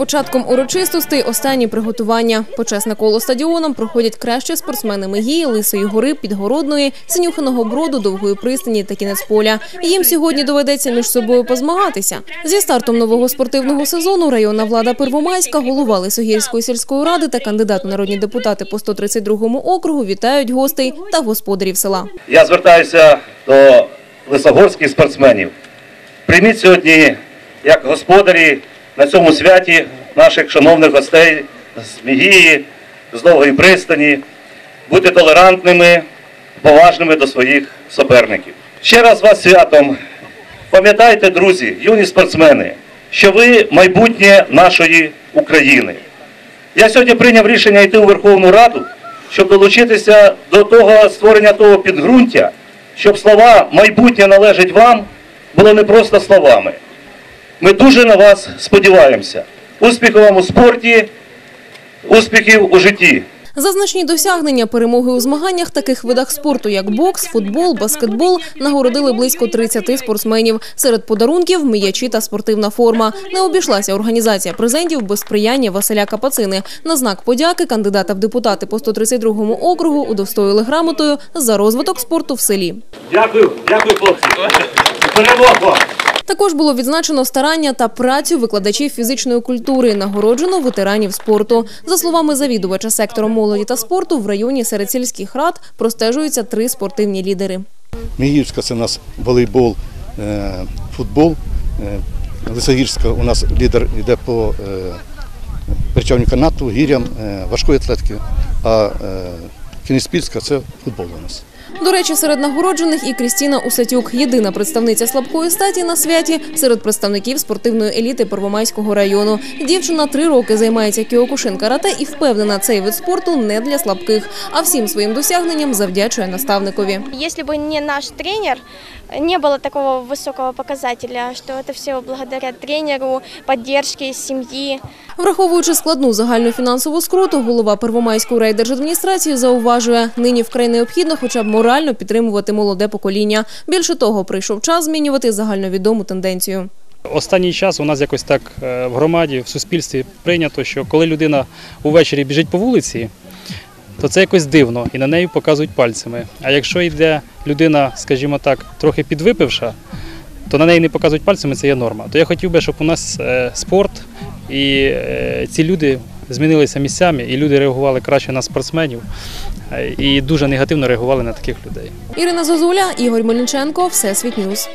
початком урочистостей останні приготування. Почесне коло стадіоном проходять кращі спортсмени Мегії, Лисої гори, Підгородної, Синюхиного броду, Довгої пристані та кінець поля. Їм сьогодні доведеться між собою позмагатися. Зі стартом нового спортивного сезону районна влада Первомайська, голова Лисогірської сільської ради та кандидат у народні депутати по 132 округу вітають гостей та господарів села. Я звертаюся до лисогорських спортсменів. Прийміть сьогодні, як господарі на цьому святі наших шановних гостей з Мігії, з Довгої пристані. Будьте толерантними, поважними до своїх суперників. Ще раз вас святом. Пам'ятайте, друзі, юні спортсмени, що ви майбутнє нашої України. Я сьогодні прийняв рішення йти у Верховну Раду, щоб долучитися до того створення того підґрунтя, щоб слова майбутнє належить вам було не просто словами. Ми дуже на вас сподіваємося. Успіхів вам у спорті, успіхів у житті. За значні досягнення перемоги у змаганнях таких видах спорту, як бокс, футбол, баскетбол, нагородили близько 30 спортсменів. Серед подарунків м'ячі та спортивна форма. Не обійшлася організація презентів без сприяння Василя Капацини. На знак подяки кандидата в депутати по 132 округу удостоїли грамотою за розвиток спорту в селі. Дякую, дякую, хлопці. Перемог вам! Також було відзначено старання та працю викладачів фізичної культури, нагороджено ветеранів спорту. За словами завідувача сектору молоді та спорту, в районі серед сільських рад простежуються три спортивні лідери. Мігірська це у нас волейбол, е, футбол. Е, Лисогірська у нас лідер йде по е, причавню канату, гірям, важкої атлетики, а Кінеспільська це футбол у нас. До речі, серед нагороджених і Крістіна Усатюк, єдина представниця слабкої статі на святі серед представників спортивної еліти Первомайського району. Дівчина три роки займається кіокушин карате і впевнена, цей вид спорту не для слабких, а всім своїм досягненням завдячує наставникові. Если бы не наш тренер, не было такого высокого показателя, что это все благодаря тренеру, поддержке семьи. Враховуючи складну загальну фінансову скруту, голова Первомайської райдержадміністрації зауважує, нині вкрай необхідно хоча б морально підтримувати молоде покоління. Більше того, прийшов час змінювати загальновідому тенденцію. Останній час у нас якось так е, в громаді, в суспільстві прийнято, що коли людина увечері біжить по вулиці, то це якось дивно і на неї показують пальцями. А якщо йде людина, скажімо так, трохи підвипивша, то на неї не показують пальцями, це є норма. То я хотів би, щоб у нас е, спорт і е, ці люди змінилися місцями, і люди реагували краще на спортсменів е, і дуже негативно реагували на таких людей. Ірина Зозуля, Ігор Мельниченко, Всесвіт Ньюс.